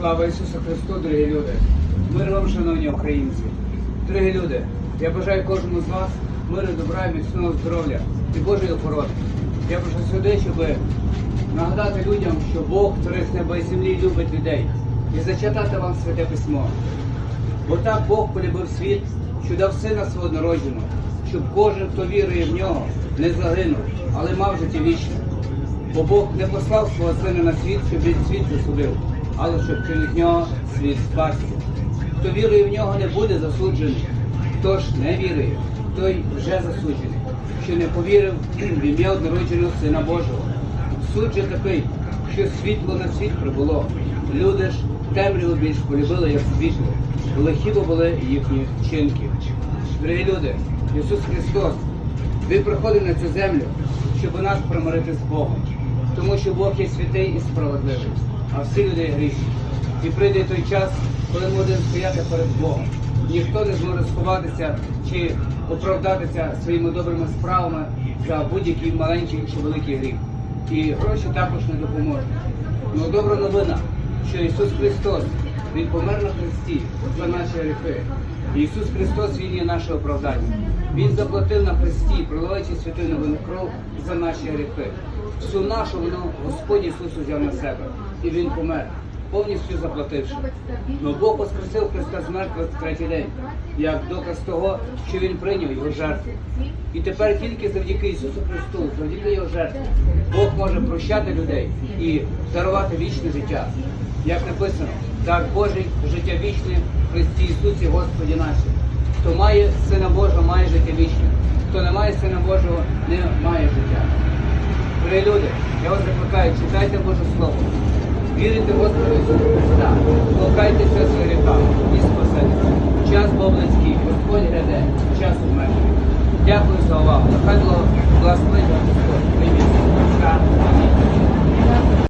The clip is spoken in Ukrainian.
Слава Ісусу Христу, дорогі люди! Мир вам, шановні українці! Дорогі люди, я бажаю кожному з вас миру, добра, міцного здоров'я і Божої охорони. Я прошу сюди, щоб нагадати людям, що Бог, Творець неба і землі, любить людей. І зачитати вам святе письмо. Бо так Бог полюбив світ, що дав сина свого народженого, щоб кожен, хто вірує в нього, не загинув, але мав життя вічне. Бо Бог не послав свого сина на світ, щоб він світ засудив, але щоб через нього світ спасся. Хто вірує в нього, не буде засуджений. Хто ж не вірує, той вже засуджений, що не повірив в ім'я однородженого Сина Божого. Суд же такий, що світло на світ прибуло. Люди ж темряву більш полюбили, як світло. Лихі бо були їхні вчинки. Дорогі люди, Ісус Христос, Він приходив на цю землю, щоб нас примирити з Богом. Тому що Бог є святий і справедливий, а всі люди грішні. І прийде той час, коли ми будемо стояти перед Богом. Ніхто не зможе сховатися чи оправдатися своїми добрими справами за будь-який маленький чи великий гріх. І гроші також не допоможуть. Ну добра новина, що Ісус Христос, Він помер на Христі за наші гріхи. Ісус Христос, Він є наше оправдання. Він заплатив на Христі, проливаючи святину кров за наші гріхи. Всю нашу вину Господь Ісус узяв на себе. І Він помер, повністю заплативши. Но Бог воскресив Христа з мертвих третій день, як доказ того, що Він прийняв його жертву. І тепер тільки завдяки Ісусу Христу, завдяки Його жертві, Бог може прощати людей і дарувати вічне життя. Як написано, дар Божий, життя вічне в Христі Ісусі Господі нашому. Хто має Сина Божого, має життя вічне. Хто не має Сина Божого, не має життя. Дорогі люди, я вас закликаю, читайте Боже Слово. Вірите в Господа Христа, толкайтеся з гріха і спасайтеся. Час був близький, Господь гряде, час обмежений. Дякую за увагу. Нехай благословить